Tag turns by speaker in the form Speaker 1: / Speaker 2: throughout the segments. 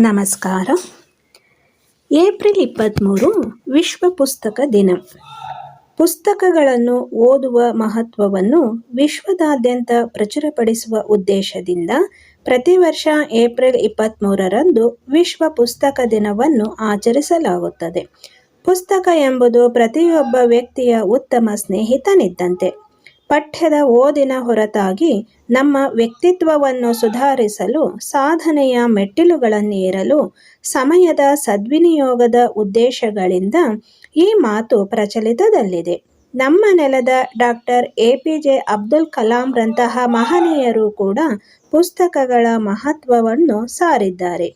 Speaker 1: ನಮಸ್ಕಾರ. ಏಪ್ರಿಲ್ ಇಪ್ಪತ್ತ್ಮೂರು ವಿಶ್ವ ಪುಸ್ತಕ ದಿನ. ಪುಸ್ತಕಗಳನ್ನು ಓದುವ ಮಹತ್ವವನ್ನು ವಿಶ್ವದಾದ್ಯಂತ ಪ್ರಚುರಪಡಿಸುವ ಉದ್ದೇಶದಿಂದ ಪ್ರತಿ ವರ್ಷ ಏಪ್ರಿಲ್ ಇಪ್ಪತ್ತ್ಮೂರರಂದು ವಿಶ್ವ ಪುಸ್ತಕ ದಿನವನ್ನು ಆಚರಿಸಲಾಗುತ್ತದೆ. ಪುಸ್ತಕ ಎಂಬುದು ಪ್ರತಿಯೊಬ್ಬ ವ್ಯಕ್ತಿಯ ಉತ್ತಮ ಸ್ನೇಹಿತನಿದ್ದಂತೆ. ಪಠ್ಯದ ಓದಿನ ಹೊರತಾಗಿ ನಮ್ಮ ವ್ಯಕ್ತಿತ್ವವನ್ನು ಸುಧಾರಿಸಲು, ಸಾಧನೆಯ ಮೆಟ್ಟಿಲುಗಳನ್ನೇರಲು ಸಮಯದ ಸದ್ವಿನಿಯೋಗದ ಉದ್ದೇಶಗಳಿಂದ ಈ ಮಾತು ಪ್ರಚಲಿತದಲ್ಲಿದೆ. ನಮ್ಮ ನೆಲದ doctor A P J Abdul ಕಲಾಂರಂತಹ ಮಹನೀಯರು ಕೂಡ ಪುಸ್ತಕಗಳ ಮಹತ್ವವನ್ನು ಸಾರಿದ್ದಾರೆ.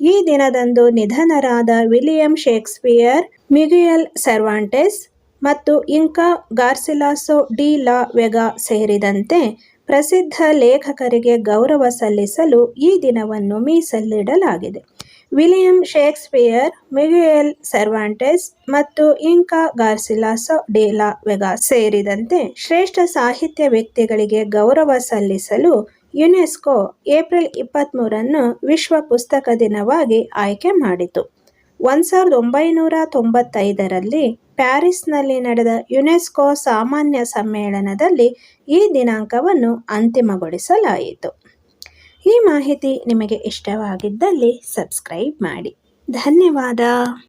Speaker 1: ಈ ದಿನದಂದು ನಿಧನರಾದ ವಿಲಿಯಂ ಶೇಕ್ಸ್ಪಿಯರ್ ಮಿಗುಯಲ್ ಸರ್ವಾಂಟೆಸ್ ಮತ್ತು ಇಂಕಾ ಗಾರ್ಸಿಲಾಸೊ ಡಿ ಲಾ ವೆಗಾ ಸೇರಿದಂತೆ ಪ್ರಸಿದ್ಧ ಲೇಖಕರಿಗೆ ಗೌರವ ಸಲ್ಲಿಸಲು ಈ ದಿನವನ್ನು ಮೀಸಲಿಡಲಾಗಿದೆ. ವಿಲಿಯಂ ಶೇಕ್ಸ್ಪಿಯರ್ ಮಿಗುಯೆಲ್ ಸರ್ವಾಂಟೆಸ್ ಮತ್ತು ಇಂಕಾ ಗಾರ್ಸಿಲಾಸೊ ಡಿ ಲಾ ವೆಗಾ ಸೇರಿದಂತೆ ಶ್ರೇಷ್ಠ ಸಾಹಿತ್ಯ ವ್ಯಕ್ತಿಗಳಿಗೆ ಗೌರವ ಸಲ್ಲಿಸಲು ಯುನೆಸ್ಕೋ ಏಪ್ರಿಲ್ ಇಪ್ಪತ್ತ್ಮೂರನ್ನು ವಿಶ್ವ ಪುಸ್ತಕ ದಿನವಾಗಿ ಆಯ್ಕೆ ಮಾಡಿತು. ಒಂದು ಸಾವಿರದ ಒಂಬೈನೂರ ತೊಂಬತ್ತೈದರಲ್ಲಿ ಪ್ಯಾರಿಸ್ನಲ್ಲಿ ನಡೆದ ಯುನೆಸ್ಕೋ ಸಾಮಾನ್ಯ ಸಮ್ಮೇಳನದಲ್ಲಿ ಈ ದಿನಾಂಕವನ್ನು ಅಂತಿಮಗೊಳಿಸಲಾಯಿತು. ಈ ಮಾಹಿತಿ ನಿಮಗೆ ಇಷ್ಟವಾಗಿದ್ದಲ್ಲಿ ಸಬ್ಸ್ಕ್ರೈಬ್ ಮಾಡಿ. ಧನ್ಯವಾದ.